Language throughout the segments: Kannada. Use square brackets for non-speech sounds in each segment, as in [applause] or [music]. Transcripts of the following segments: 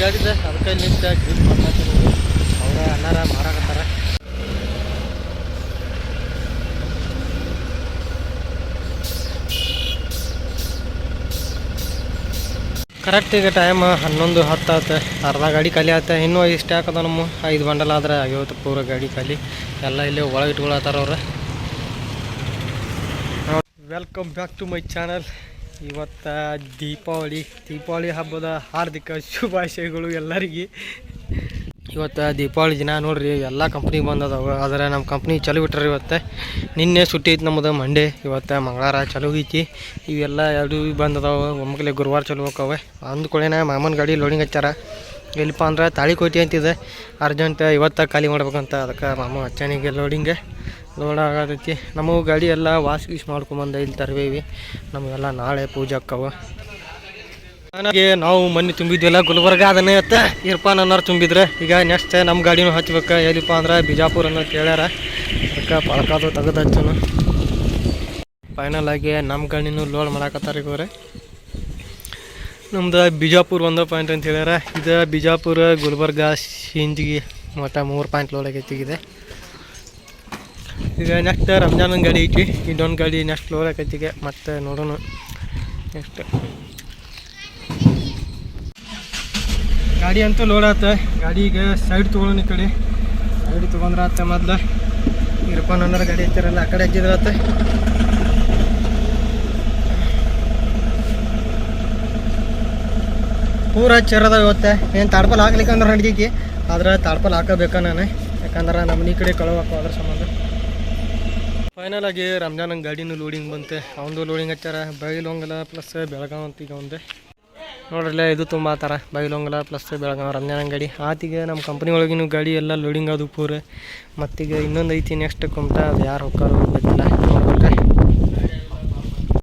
ಗಾಡಿದ ಅದಕ್ಕೆ ನಿಂತ ಗ್ರೀಟ್ ಮಾಡ್ತೀನಿ ಅವ್ರ ಅನ್ನಾರ ಮಾರಾಕತ್ತಾರ. ಕರೆಕ್ಟ್ ಈಗ ಟೈಮ್ ಹನ್ನೊಂದು ಹತ್ತು ಆತ. ಅರ್ಧ ಗಾಡಿ ಖಾಲಿ ಆತ. ಇನ್ನೂ ಇಷ್ಟು ಹಾಕದ ನಮ್ಮ? ಐದು ಬಂಡಲ್ ಆದ್ರೆ ಆಗಿವತ್ತು ಪೂರ ಗಾಡಿ ಖಾಲಿ. ಎಲ್ಲ ಇಲ್ಲಿ ಒಳಗೆ ಇಟ್ಕೊಳತ್ತಾರ ಅವ್ರು. Welcome back to my channel ಇವತ್ತು ದೀಪಾವಳಿ ದೀಪಾವಳಿ ಹಬ್ಬದ ಹಾರ್ದಿಕ [laughs] ಶುಭಾಶಯಗಳು ಎಲ್ಲರಿಗೆ. ಇವತ್ತು ದೀಪಾವಳಿ ದಿನ ನೋಡ್ರಿ, ಎಲ್ಲ ಕಂಪ್ನಿ ಬಂದದವು. ಆದರೆ ನಮ್ಮ ಕಂಪ್ನಿ ಚಲೋ ಬಿಟ್ರಿ ಇವತ್ತು. ನಿನ್ನೆ ಸುಟ್ಟಿ ಐತಿ ನಮ್ಮದು ಮಂಡೇ ಇವತ್ತು ಮಂಗಳವಾರ ಚಲೋ ಐತಿ. ಇವೆಲ್ಲ ಎರಡು ಬಂದದವು. ಒಮ್ಮಗಲೆ ಗುರುವಾರ ಚಲೋ ಹೋಗವೆ ಅಂದ್ಕೊಳ್ಳೇನ ಮಾಮನ ಗಾಡಿ ಲೋಡಿಂಗ್ ಹಚ್ಚಾರ ಎಲ್ಲಿಪ್ಪ ಅಂದ್ರೆ ತಾಳಿಕೋಟಿ ಅಂತಿದೆ. ಅರ್ಜೆಂಟ್ ಇವತ್ತು ಖಾಲಿ ಮಾಡ್ಬೇಕಂತ ಅದಕ್ಕೆ ಮಾಮ ಹಚ್ಚಾನಿಗೆ ಲೋಡಿಂಗ್ ಲೋಡ್ ಆಗತೈತಿ ನಮಗೂ ಗಾಡಿ ಎಲ್ಲ ವಾಶ್ ಗೀಶ್ ಮಾಡ್ಕೊಂಬಂದು ಇಲ್ಲಿ ತರಬೇವಿ. ನಮಗೆಲ್ಲ ನಾಳೆ ಪೂಜೆ ಅಕ್ಕವ. ನನಗೆ ನಾವು ಮೊನ್ನೆ ತುಂಬಿದ್ವಿಲ್ಲ ಗುಲ್ಬರ್ಗ, ಅದನ್ನೇ ಇತ್ತ ಇರ್ಪಾನ್ ಅನ್ನೋರು ತುಂಬಿದ್ರೆ. ಈಗ ನೆಕ್ಸ್ಟ್ ನಮ್ಮ ಗಾಡಿನೂ ಹಚ್ಬೇಕು, ಎಲ್ಲಿಪ್ಪ ಅಂದ್ರೆ ಬಿಜಾಪುರ ಅನ್ನೋ ಕೇಳ್ಯಾರ. ಅದಕ್ಕೆ ಪಳಕಾದ್ರು ತೆಗೆದು ಹಚ್ಚನು. ಫೈನಲ್ ಆಗಿ ನಮ್ಮ ಗಾಡಿನೂ ಲೋಡ್ ಮಾಡಾಕತ್ತಾರ ಇವರೆ ನಮ್ದು ಬಿಜಾಪುರ್ ಒಂದು ಪಾಯಿಂಟ್ ಅಂತ ಹೇಳ್ಯಾರ. ಇದು ಬಿಜಾಪುರ, ಗುಲ್ಬರ್ಗ ಸಿಂಜಿಗಿ ಮಟ್ಟ ಮೂರು ಪಾಯಿಂಟ್ ಲೋಡ್ ಆಗೈತಿ ಇದೆ. ಈಗ ನೆಕ್ಸ್ಟ್ ರಂಜಾನ್ ಗಾಡಿ ಐತಿ. ಇದೊಂದು ಗಾಡಿ ನೆಕ್ಸ್ಟ್ ಫ್ಲೋರ್ ಆಕೈತಿಗೆ. ಮತ್ತೆ ನೋಡೋಣ. ನೆಕ್ಸ್ಟ್ ಗಾಡಿ ಅಂತೂ ಲೋಡ್ ಆತ. ಗಾಡಿ ಈಗ ಸೈಡ್ ತೊಗೊಳೋಣ ಈ ಕಡೆ. ಸೈಡ್ ತೊಗೊಂಡ್ರೆ ಆತ ಮೊದ್ಲು. ಇರಪ್ಪ ಅಂದ್ರೆ ಗಾಡಿ ಹಚ್ಚಿರಲ್ಲ ಆ ಕಡೆ ಹಚ್ಚಿದ್ರೆ ಆತ. ಪೂರ ಚರದ ಇವತ್ತೆ. ಏನು ತಾಡ್ಪಲ್ ಹಾಕ್ಲಿಕ್ಕಂದ್ರೆ ನಡ್ದೈತಿ ಆದ್ರೆ ತಾಡ್ಪಲ್ ಹಾಕಬೇಕ ನಾನು. ಯಾಕಂದ್ರೆ ನಮ್ಮ ಈ ಕಡೆ ಕಳವಾಕ ಅದ್ರ ಸಂಬಂಧ. ಫೈನಲ್ ಆಗಿ ರಂಜಾನ್ ಗಾಡಿನೂ ಲೋಡಿಂಗ್ ಬಂತೆ. ಅವಂದು ಲೋಡಿಂಗ್ ಹಚ್ಚಾರ ಬೈಲೊಂಗಲ ಪ್ಲಸ್ ಬೆಳಗಾವ್ ಅಂತ ಈಗ ಒಂದೇ. ನೋಡ್ರಲ್ಲ ಇದು ತುಂಬ ಆತರ ಬೈಲೊಂಗಲ ಪ್ಲಸ್ ಬೆಳಗಾವ್ ರಂಜಾನ್ ಗಾಡಿ. ಆತಿಗೆ ನಮ್ಮ ಕಂಪ್ನಿ ಒಳಗಿನ ಗಾಡಿ ಎಲ್ಲ ಲೋಡಿಂಗ್ ಅದು ಪೂರ. ಮತ್ತೀಗ ಇನ್ನೊಂದು ಐತಿ ನೆಕ್ಸ್ಟ್ ಕುಮಟ. ಅದು ಯಾರು ಹೋಗ್ತಾರೋ ಗೊತ್ತಿಲ್ಲ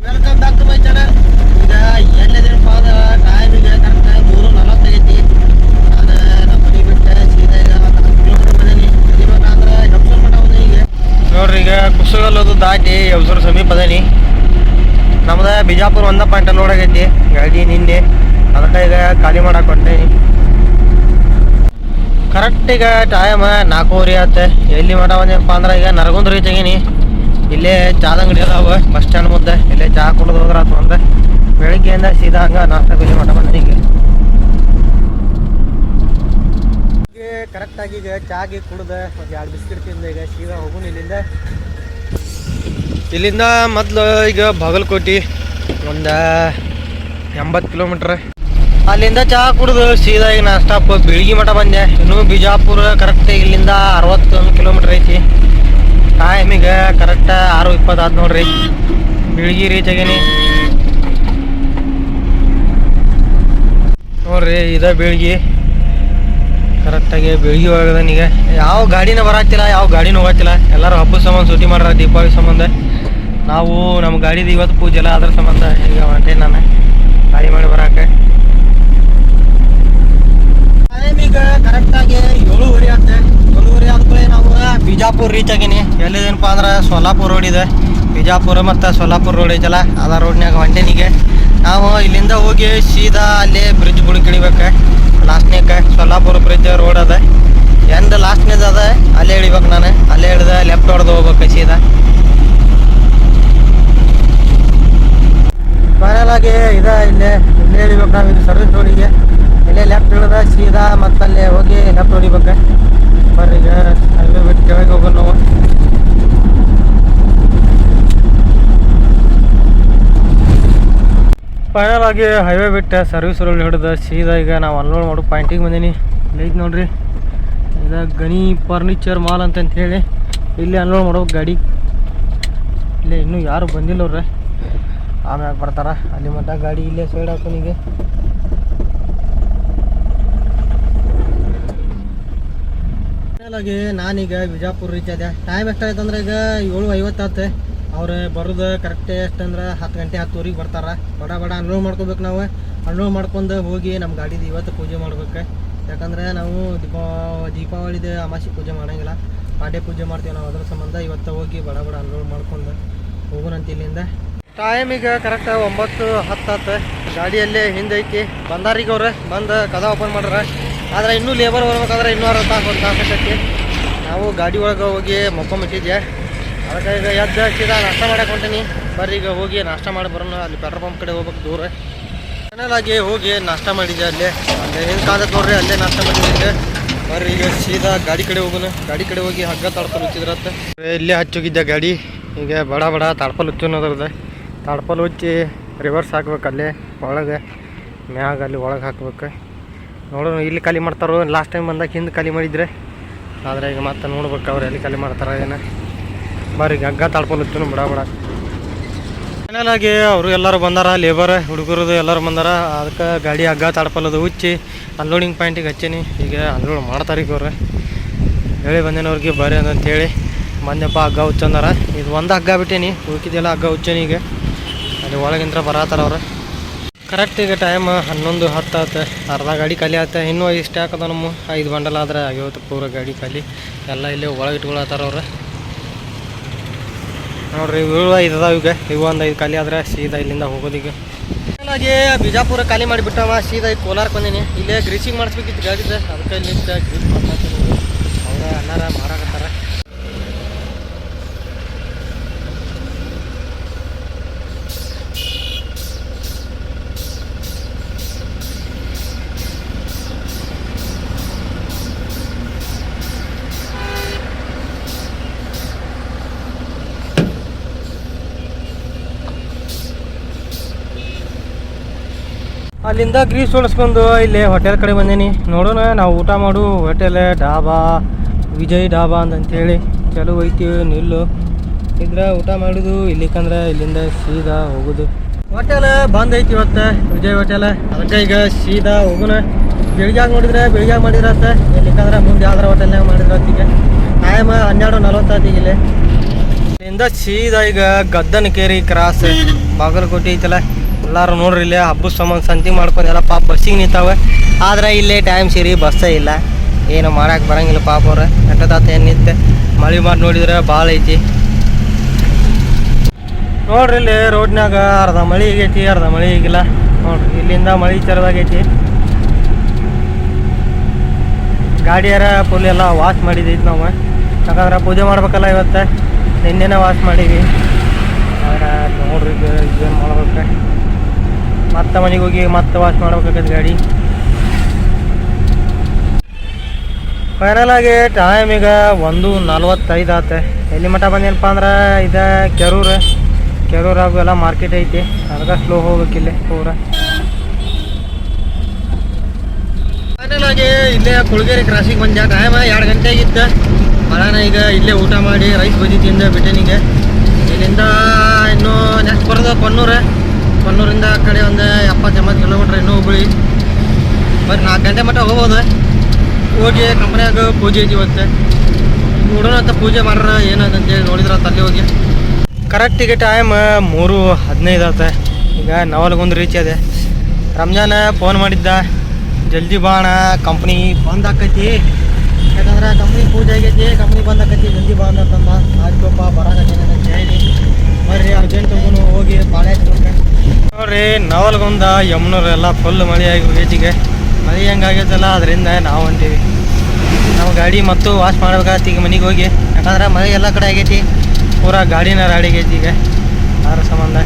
welcome back to my channel ಈಗ ಎಲ್ಲದೇನಪ್ಪ ಅಂದ್ರೆ ಟೈಮ್ ಈಗ ಕರೆಕ್ಟ್ ಮೂರು ನಲವತ್ತೈತಿ ನಾನು ನಮ್ಮ ಮನೆ ಬಿಟ್ಟು ಸೀದಾ ಈಗ ಹತ್ತು ಕಿಲೋಮೀಟರ್ ಬಂದೀನಿ ಇವಾಗಂದ್ರೆ ಹೆಬ್ಸೂರ್ ಮಠ ಬಂದೆ ಈಗ ನೋಡ್ರಿ, ಈಗ ಕುಸಗಲ್ಲದು ದಾಟಿ ಹೆಬ್ಸೂರ್ ಸಮೀಪ ಅದೇನಿ. ನಮ್ದು ಬಿಜಾಪುರ ಒಂದ ಪಾಯಿಂಟ್ ನೋಡಾಗೈತಿ ಗಾಡಿ ನಿನ್ನೆ ಅದಕ್ಕೆ ಈಗ ಖಾಲಿ ಮಾಡಕ್ಕೆ ಹೊಂಟೇನಿ. ಕರೆಕ್ಟ್ ಈಗ ಟೈಮ್ ನಾಲ್ಕೂವರೆ ಆತ ಎಲ್ಲಿ ಬಂದೇನಪ್ಪ ಅಂದ್ರೆ ಈಗ ನರಗುಂದ ರೀ ತೆಗೀನಿ. ಇಲ್ಲೇ ಚಾದ ಅಂಗಡಿ ಅದಾವ, ಬಸ್ ಸ್ಟ್ಯಾಂಡ್ ಮುದ್ದೆ. ಇಲ್ಲೇ ಚಹಾ ಕುಡಿದು ಹೋದ್ರ ಒಂದೆ ಬೆಳಿಗ್ಗೆಯಿಂದ ಸೀದಾ ಹಂಗ ನಾಲ್ಕು ಮಾಡ ಮಠ ಬಂದ ಈಗ ಕರೆಕ್ಟಾಗಿ ಈಗ ಚಾಗಿ ಕುಡ್ದೆ, ಒಂದು ಎರಡು ಬಿಸ್ಕಿಟ್ ತಿಂದ, ಈಗ ಸೀದಾ ಹೋಗುನು ಇಲ್ಲಿಂದ. ಇಲ್ಲಿಂದ ಮೊದ್ಲು ಈಗ ಬಾಗಲಕೋಟೆ, ಒಂದು ಎಂಬತ್ತು ಕಿಲೋಮೀಟ್ರ್ ಅಲ್ಲಿಂದ ಚಹಾ ಕುಡಿದು ಸೀದಾ ಈಗ ನಾ ಸ್ಟಾಪ್ ಬಿಳಿಗಿ ಮಠ ಬಂದೆ. ಇನ್ನೂ ಬಿಜಾಪುರ ಕರೆಕ್ಟ್ ಇಲ್ಲಿಂದ ಅರವತ್ತೊಂದು ಕಿಲೋಮೀಟ್ರ್ ಐತಿ. ಟೈಮ್ ಈಗ ಕರೆಕ್ಟ್ ಆರು ಇಪ್ಪತ್ತಾದ ನೋಡ್ರಿ. ಬಿಳಿಗಿ ರೀಚ್ ಆಗೇನಿ. ನೋಡ್ರಿ, ಇದ ಬೆಳಗ್ಗೆ ಕರೆಕ್ಟಾಗಿ ಬೆಳಗ್ಗೆ ಹೋಗದನೀಗ ಯಾವ ಗಾಡಿನ ಬರಾತಿಲ್ಲ ಯಾವ ಗಾಡಿನೂ ಹೋಗತ್ತಿಲ್ಲ ಎಲ್ಲರೂ ಹಬ್ಬದ ಸಂಬಂಧ ಸೂಟಿ ಮಾಡ್ರ ದೀಪಾವಳಿ ಸಂಬಂಧ. ನಾವು ನಮ್ಮ ಗಾಡಿದು ಇವತ್ತು ಪೂಜೆ ಎಲ್ಲ ಅದ್ರ ಸಂಬಂಧ ಈಗ ಮಾಡ್ತೇನೆ ನಾನು. ಗಾಡಿ ಮಾಡಿ ಬರಾಕೆ. ಟೈಮ್ ಈಗ ಕರೆಕ್ಟಾಗಿ ಏಳುವರೆ ಆಗುತ್ತೆ ಏಳುವರೆ ಆದ್ಮೇಲೆ ನಾವು ಬಿಜಾಪುರ ರೀಚ್ ಆಗೀನಿ. ಎಲ್ಲಿದೇನಪ್ಪ ಅಂದ್ರೆ ಸೋಲಾಪುರ ರೋಡ್ ಇದೆ. ಬಿಜಾಪುರ ಮತ್ತು ಸೋಲಾಪುರ ರೋಡ್ ಐತಲ್ಲ, ಅದ ರೋಡ್ನಾಗ ಹೊಂಟೇನಿಗೆ ನಾವು ಇಲ್ಲಿಂದ ಹೋಗಿ ಸೀದಾ ಅಲ್ಲೇ ಬ್ರಿಡ್ಜ್ ಬುಡಕ್ಕೆ ಇಳಿಬೇಕು ಲಾಸ್ಟ್ನೇಕ ಸೊಲ್ಲಾಪುರ ಬ್ರಿಡ್ಜ್ ರೋಡ್ ಅದ. ಎಂದ ಲಾಸ್ಟ್ನೇದು ಅದ. ಅಲ್ಲೇ ಇಳಿಬೇಕು ನಾನು. ಅಲ್ಲೇ ಇಳಿದ ಲೆಫ್ಟ್ ಹೊಡೆದು ಹೋಗ್ಬೇಕು ಸೀದಾ. ಫೈನಲ್ ಆಗಿ ಇದ ಇಲ್ಲೇ ಇಲ್ಲೇ ಇಳಿಬೇಕು ನಾವು ಇದು ಸರ್ವಿಸ್ ರೋಡಿಗೆ. ಇಲ್ಲೇ ಲೆಫ್ಟ್ ಇಳಿದ ಸೀದಾ ಮತ್ತಲ್ಲೇ ಹೋಗಿ ಲೆಫ್ಟ್ ಹೊಡಿಬೇಕು. ಬರ್ರಿ ಈಗ ಹೈವೇ ಬಿಟ್ಟು ಕೆಳಗೆ ಹೋಗೋಣ ನಾವು. ಫೈನಲ್ ಆಗಿ ಹೈವೇ ಬಿಟ್ಟೆ ಸರ್ವಿಸ್ ರೋಡ್ ಹಿಡಿದ ಸೀದಾ ಈಗ ನಾವು ಅನ್ಲೋಡ್ ಮಾಡೋ ಪಾಯಿಂಟಿಗೆ ಬಂದೀನಿ. ಐತೆ ನೋಡ್ರಿ, ಇದು ಗಣಿ ಫರ್ನಿಚರ್ ಮಾಲ್ ಅಂತ ಹೇಳಿ ಇಲ್ಲಿ ಅನ್ಲೋಡ್ ಮಾಡೋ ಗಾಡಿ. ಇಲ್ಲೇ ಇನ್ನೂ ಯಾರು ಬಂದಿಲ್ಲ ಅವ್ರೆ ಆಮ್ಯಾಗ ಬರ್ತಾರ. ಅಲ್ಲಿ ಮಟ್ಟ ಗಾಡಿ ಇಲ್ಲೇ ಸೈಡ್ ಹಾಕೋನಿಗೆ ಆಗಿ ನಾನೀಗ ಬಿಜಾಪುರ ರೀಚ್ ಆದೆ. ಟೈಮ್ ಎಷ್ಟಾಯ್ತು ಅಂದ್ರೆ ಈಗ ಏಳು ಐವತ್ತಾತು ಅವ್ರು ಬರೋದು ಕರೆಕ್ಟ್ ಎಷ್ಟಂದ್ರೆ ಹತ್ತು ಗಂಟೆ ಹತ್ತುವರೆಗೆ ಬರ್ತಾರೆ. ಬಡ ಬಡ ಅನ್ಲೋಡ್ ಮಾಡ್ಕೋಬೇಕು ನಾವು. ಅನ್ಲೋಡ್ ಮಾಡ್ಕೊಂಡು ಹೋಗಿ ನಮ್ಮ ಗಾಡಿದು ಇವತ್ತು ಪೂಜೆ ಮಾಡ್ಬೇಕು. ಯಾಕಂದ್ರೆ ನಾವು ದೀಪಾ, ದೀಪಾವಳಿದು ಅಮಾಸಿ ಪೂಜೆ ಮಾಡಂಗಿಲ್ಲ. ಪಾಡ್ಯ ಪೂಜೆ ಮಾಡ್ತೀವಿ ನಾವು ಅದ್ರ ಸಂಬಂಧ ಇವತ್ತು ಹೋಗಿ ಬಡ ಬಡ ಅನ್ಲೋಡ್ ಮಾಡ್ಕೊಂಡು ಹೋಗೋಣಂತ ಇಲ್ಲಿಂದ. ಟೈಮ್ ಈಗ ಕರೆಕ್ಟ್ ಒಂಬತ್ತು ಹತ್ತು ಗಾಡಿಯಲ್ಲೇ ಹಿಂದೆ ಐತಿ ಬಂದಾರೀಗ ಅವ್ರೆ ಬಂದು ಕದ ಓಪನ್ ಮಾಡ್ರೆ ಆದ್ರೆ ಇನ್ನೂ ಲೇಬರ್ ಬರ್ಬೇಕಾದ್ರೆ ಇನ್ನೂ ಅರ್ಧ ತಾಸು ಒಂದು ನಾವು ಗಾಡಿ ಒಳಗೆ ಹೋಗಿ ಮೊಕ್ಕೊಂಬಿಟ್ಟಿದ್ದೆ ಅದಕ್ಕೆ ಈಗ ಎದ್ದು ಹಾಕಿದ ನಾಷ್ಟ ಮಾಡಕ್ಕೆ ಹೊಂಟೀನಿ. ಬರ್ರಿ, ಈಗ ಹೋಗಿ ನಾಷ್ಟ ಮಾಡಿ ಬರೋಣ. ಅಲ್ಲಿ ಪೆಟ್ರೋಲ್ ಪಂಪ್ ಕಡೆ ಹೋಗ್ಬೇಕು ದೂರ. ಚೆನ್ನಾಗಿ ಹೋಗಿ ನಾಷ್ಟ ಮಾಡಿದ್ದೆ ಅಲ್ಲೇ. ಅಲ್ಲೇ ಹಿಂಗೆ ಕಾದ ನೋಡ್ರಿ, ಅಲ್ಲೇ ನಾಷ್ಟ ಮಾಡಿದ್ದೆ ಬರ್ರಿ, ಈಗ ಸೀದಾ ಗಾಡಿ ಕಡೆ ಹೋಗೋಣ. ಗಾಡಿ ಕಡೆ ಹೋಗಿ ಹಗ್ಗ ತಾಡ್ಪಲ್ ಹುಚ್ಚಿದ್ರತ್ತ ಇಲ್ಲೇ ಹಚ್ಚೋಗಿದ್ದೆ ಗಾಡಿ. ಈಗ ಬಡ ಬಡ ತಾಡ್ಪಲ್ ಹುಚ್ಚೋನದ್ರದ ತಾಡ್ಪಲ್ ಹುಚ್ಚಿ ರಿವರ್ಸ್ ಹಾಕ್ಬೇಕು ಅಲ್ಲೇ, ಒಳಗೆ. ಮ್ಯಾಗ ಅಲ್ಲಿ ಒಳಗೆ ಹಾಕ್ಬೇಕು. ನೋಡೋಣ, ಇಲ್ಲಿ ಖಾಲಿ ಮಾಡ್ತಾರೋ? ಲಾಸ್ಟ್ ಟೈಮ್ ಬಂದಾಗ ಹಿಂದೆ ಖಾಲಿ ಮಾಡಿದ್ರೆ. ಆದರೆ ಈಗ ಮತ್ತೆ ನೋಡ್ಬೇಕು ಅವ್ರು ಎಲ್ಲಿ ಖಾಲಿ ಮಾಡ್ತಾರೆ ಏನು. ಗಗ್ಗ ಹಗ್ಗ ತಾಡ್ಪಲ್ ಬಿಡ ಬಿಡ. ಫೈನಲ್ ಆಗಿ ಅವರು ಎಲ್ಲರೂ ಬಂದಾರ ಲೇಬರ್ ಹುಡುಗರದು ಎಲ್ಲರೂ ಬಂದಾರ. ಅದಕ್ಕೆ ಗಾಡಿ ಹಗ್ಗ ತಾಡ್ಪಲ್ಲದು ಉಚ್ಚಿ ಅನ್ಲೋಡಿಂಗ್ ಪಾಯಿಂಟಿಗೆ ಹಚ್ಚೀನಿ. ಈಗ ಅನ್ಲೋಡ್ ಮಾಡ್ತಾರೀಗ ಅವ್ರೆ. ಹೇಳಿ ಬಂದೇನವ್ರಿಗೆ ಬರ್ರಿ ಅಂತ ಹೇಳಿ. ಬಂದೆಪ್ಪ ಹಗ್ಗ ಹುಚ್ಚಂದಾರ. ಇದು ಒಂದು ಹಗ್ಗ ಬಿಟ್ಟೀನಿ ಉಳ್ಕಿದೆಲ್ಲ ಹಗ್ಗ ಹುಚ್ಚೇನಿ ಈಗ. ಅಲ್ಲಿ ಒಳಗಿಂತ್ರ ಬರತ್ತಾರ ಅವ್ರು. ಕರೆಕ್ಟ್ ಈಗ ಟೈಮ್ ಹನ್ನೊಂದು ಹತ್ತು ಆತ. ಅರ್ಧ ಗಾಡಿ ಖಾಲಿ ಆತ. ಇನ್ನೂ ಇಷ್ಟು ಹಾಕದ ನಮ್ಮ? ಐದು ಬಂಡಲ್ ಆದ್ರೆ ಆಗಿವತ್ತು ಪೂರ ಗಾಡಿ ಖಾಲಿ. ಎಲ್ಲ ಇಲ್ಲೇ ಒಳಗೆ ಇಟ್ಕೊಳತ್ತಾರ ಅವ್ರು. ನೋಡ್ರಿ ಇವು ಅದಾವ ಈಗ ಇವು ಒಂದು ಐದು ಖಾಲಿ ಆದ್ರೆ ಸೀದಾ ಇಲ್ಲಿಂದ ಹೋಗೋದೀಗ ಹಾಗೆ ಬಿಜಾಪುರ ಖಾಲಿ ಮಾಡಿಬಿಟ್ಟವ ಸೀದಾ ಈಗ ಕೋಲಾರಕ್ಕೆ ಬಂದೀನಿ. ಇಲ್ಲೇ ಗ್ರೀಸಿಂಗ್ ಮಾಡಿಸ್ಬೇಕಿತ್ತು ಗಾಡಿದ. ಅದಕ್ಕೆ ಇಲ್ಲಿ ಗ್ರೀಸ್ ಮಾಡ್ತಾರೆ ಅವ್ರ ಅನ್ನಾರ ಮಾರಾಕತ್ತಾರ. ಅಲ್ಲಿಂದ ಗ್ರೀಸ್ ಹೊಡಿಸ್ಕೊಂಡು ಇಲ್ಲಿ ಹೋಟೆಲ್ ಕಡೆ ಬಂದೀನಿ. ನೋಡೋಣ, ನಾವು ಊಟ ಮಾಡು. ಹೋಟೆಲ್ ಡಾಬಾ, ವಿಜಯ್ ಡಾಬಾ ಅಂತಂತೇಳಿ. ಚಲೋ ಐತಿ ನಿಲ್ಲು. ಇದ್ರೆ ಊಟ ಮಾಡೋದು, ಇಲ್ಲಿಕಂದ್ರೆ ಇಲ್ಲಿಂದ ಸೀದಾ ಹೋಗುದು. ಹೋಟೆಲ್ ಬಂದ್ ಐತಿ ಇವತ್ತು, ವಿಜಯ್ ಹೋಟೆಲ್ ಅದಕ್ಕೆ ಈಗ ಸೀದಾ ಹೋಗೋಣ. ಬೆಳಿಗ್ಗೆ ನೋಡಿದ್ರೆ ಬೆಳಿಗ್ಗೆ ಮಾಡಿದ್ರತ್ತ. ಇಲ್ಲಿಕಂದ್ರೆ ಮುಂದೆ ಯಾವ್ದಾರ ಹೋಟೆಲ್ನಾಗ ಮಾಡಿದ್ರ ಈಗ ಟೈಮ್ ಹನ್ನೆರಡು ನಲ್ವತ್ತೈತಿ ಇಲ್ಲಿ. ಇಲ್ಲಿಂದ ಸೀದಾ ಈಗ ಗದ್ದನ ಕೇರಿ ಕ್ರಾಸ್ ಬಾಗಲಕೋಟೆ ಐತಲ್ಲ. ಎಲ್ಲಾರು ನೋಡ್ರಿ ಇಲ್ಲೇ ಹಬ್ಬದ ಸಂಬಂಧ ಸಂತಿ ಮಾಡ್ಕೊಂಡು ಎಲ್ಲ ಪಾಪ ಬಸ್ಸಿಗೆ ನಿಂತಾವೆ. ಆದ್ರೆ ಇಲ್ಲೇ ಟೈಮ್ ಸೇರಿ ಬಸ್ಸೇ ಇಲ್ಲ. ಏನು ಮಾಡಕ್ಕೆ ಬರಂಗಿಲ್ಲ ಪಾಪ ಅವ್ರ. ತಾತ ಏನು ನಿಂತೆ? ಮಳೆ ಮಾಡಿ ನೋಡಿದ್ರೆ ಭಾಳ ಐತಿ. ನೋಡ್ರಿ ಇಲ್ಲಿ ರೋಡ್ನಾಗ ಅರ್ಧ ಮಳೆ ಆಗೈತಿ, ಅರ್ಧ ಮಳೆ ಈಗಿಲ್ಲ ನೋಡ್ರಿ, ಇಲ್ಲಿಂದ ಮಳೆ ಚರದಾಗೈತಿ ಗಾಡಿಯಾರ ಫುಲ್ ಎಲ್ಲ ವಾಶ್ ಮಾಡಿದೈತಿ ನಾವು. ಯಾಕಂದ್ರೆ ಪೂಜೆ ಮಾಡ್ಬೇಕಲ್ಲ ಇವತ್ತು. ನಿನ್ನೆನೇ ವಾಶ್ ಮಾಡೀವಿ ಆದ್ರೆ ನೋಡ್ರಿ ಇದು ಏನು ಮಾಡ್ಬೇಕು. ಮತ್ತೆ ಮನೆಗೆ ಹೋಗಿ ಮತ್ತೆ ವಾಶ್ ಮಾಡ್ಬೇಕಾಗತ್ತೆ ಗಾಡಿ. ಫೈನಲ್ ಆಗಿ ಟೈಮ್ ಈಗ ಒಂದು ನಲ್ವತ್ತೈದು ಆತೆ. ಎಲ್ಲಿ ಮಠ ಬಂದೇನಪ್ಪ ಅಂದ್ರೆ ಇದು ಕೆರೂರು. ಆಗು ಎಲ್ಲ ಮಾರ್ಕೆಟ್ ಐತಿ. ಅದಕ್ಕೆ ಸ್ಲೋ ಹೋಗ್ಬೇಕಿಲ್ಲ ಪೂರ. ಫೈನಲ್ ಆಗಿ ಇಲ್ಲೇ ಕುಳಗೇರಿ ಕ್ರಾಸಿಗೆ ಬಂದ ಟೈಮ್ ಎರಡು ಗಂಟೆ ಆಗಿತ್ತ. ಮಳಾನ ಈಗ ಇಲ್ಲೇ ಊಟ ಮಾಡಿ ರೈಸ್ ಬಜಿ ತಿಂದ ಬಿಟ್ಟೇನಿಗೆ ಇಲ್ಲಿಂದ ಇನ್ನು ನೆಕ್ಸ್ಟ್ ಬರೋದು ಕೊನ್ನೂರು. ಕೊನ್ನೂರಿಂದ ಆ ಕಡೆ ಒಂದು ಎಪ್ಪತ್ತು ಎಂಬತ್ತು ಕಿಲೋಮೀಟ್ರ್ ಇನ್ನೂ ಹುಬ್ಬಳ್ಳಿ. ಬರ್ರಿ ನಾಲ್ಕು ಗಂಟೆ ಮಟ್ಟ ಹೋಗ್ಬೋದು. ಹೋಗಿ ಕಂಪ್ನಿಯಾಗ ಪೂಜೆ ಐತಿ ಇವತ್ತೆ. ನೋಡೋಣ ಅಂತ ಪೂಜೆ ಮಾಡ್ರ ಏನಂತೇಳಿ ನೋಡಿದ್ರೆ ಅಲ್ಲಿ ಹೋಗಿ. ಕರೆಕ್ಟ್ ಈಗ ಟೈಮ್ ಮೂರು ಹದಿನೈದು ಆತ. ಈಗ ನವಲ್ಗೊಂದು ರೀಚ್ ಅದೆ. ರಂಜಾನ್ ಫೋನ್ ಮಾಡಿದ್ದ. ಜಲ್ದಿ ಬಾಣ ಕಂಪ್ನಿ ಬಂದ್ ಆಕೈತಿ. ಯಾಕಂದ್ರೆ ಕಂಪ್ನಿ ಪೂಜೆ ಆಗೈತಿ ಕಂಪ್ನಿ ಬಂದ್ ಆಕೈತಿ, ಜಲ್ದಿ ಬಂದ ಆಯ್ತಪ್ಪ ಅಂತ ಹೇಳಿ. ಬರ್ರಿ ಅರ್ಜೆಂಟ್ ಹೋಗಿ ಬಾಳೆ ನವಲ್ಗೊಂದ ಯಮ್ನೂರ್ ಎಲ್ಲ ಫುಲ್ ಮಳೆ ಆಗಿ ಬೀಚಿಗೆ. ಮಳೆ ಹೆಂಗಾಗೈತಲ್ಲ ಅದರಿಂದ ನಾವು ಹೊಂಟೀವಿ. ನಾವು ಗಾಡಿ ಮತ್ತು ವಾಶ್ ಮಾಡ್ಬೇಕಾಗತ್ತೆ ಈಗ ಮನೆಗೆ ಹೋಗಿ. ಯಾಕಂದ್ರೆ ಮಳೆ ಎಲ್ಲ ಕಡೆ ಆಗೈತಿ. ಪೂರ ಗಾಡಿನ ರಾಡಿಗೈತಿ ಈಗ. ಆರ ಸಂಬಂಧ?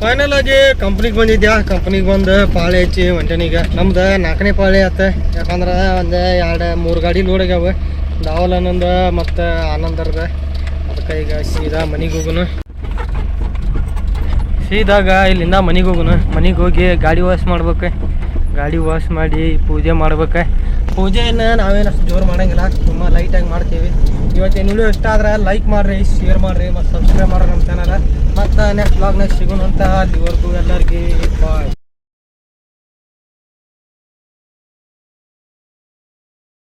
ಫೈನಲ್ ಆಗಿ ಕಂಪ್ನಿಗೆ ಬಂದಿದ್ಯಾ? ಕಂಪ್ನಿಗೆ ಬಂದು ಪಾಳೆ ಹಚ್ಚಿ ಹೊಂಟನೀಗ ನಮ್ದು ನಾಲ್ಕನೇ ಪಾಳೆ ಆತ. ಯಾಕಂದ್ರೆ ಒಂದು ಎರಡು ಮೂರು ಗಾಡಿ ಲೋಡ್ ಆಗ್ಯಾವ. ದಾವಲ್ ಅನ್ನೊಂದು ಮತ್ತು ಆನಂದರ್ದ ಅದಕ್ಕೆ ಈಗ ಸೀದಾ ಮನೆಗೆ ಹೋಗುನು. ಸೀದಾಗ ಇಲ್ಲಿಂದ ಮನೆಗೆ ಹೋಗೋಣ ಮನೆಗೆ ಹೋಗಿ ಗಾಡಿ ವಾಶ್ ಮಾಡ್ಬೇಕು. ಗಾಡಿ ವಾಶ್ ಮಾಡಿ ಪೂಜೆ ಮಾಡ್ಬೇಕು. ಪೂಜೆಯನ್ನು ನಾವೇನು ಅಷ್ಟು ಜೋರು ಮಾಡೋಂಗಿಲ್ಲ. ತುಂಬ ಲೈಟಾಗಿ ಮಾಡ್ತೀವಿ. ಇವತ್ತು ನೀವು ಇಷ್ಟ ಆದ್ರೆ ಲೈಕ್ ಮಾಡಿರಿ ಶೇರ್ ಮಾಡಿರಿ, ಮತ್ತು ಸಬ್ಸ್ಕ್ರೈಬ್ ಮಾಡ್ರಿ ನಮ್ಮ ಚಾನಲ್ ಮತ್ತು ನೆಕ್ಸ್ಟ್ ಬ್ಲಾಗ್ನಾಗ ಸಿಗೋಣ ಅಂತ ಅಲ್ಲಿವರೆಗೂ ಎಲ್ಲರಿಗೆ ಬಾಯ್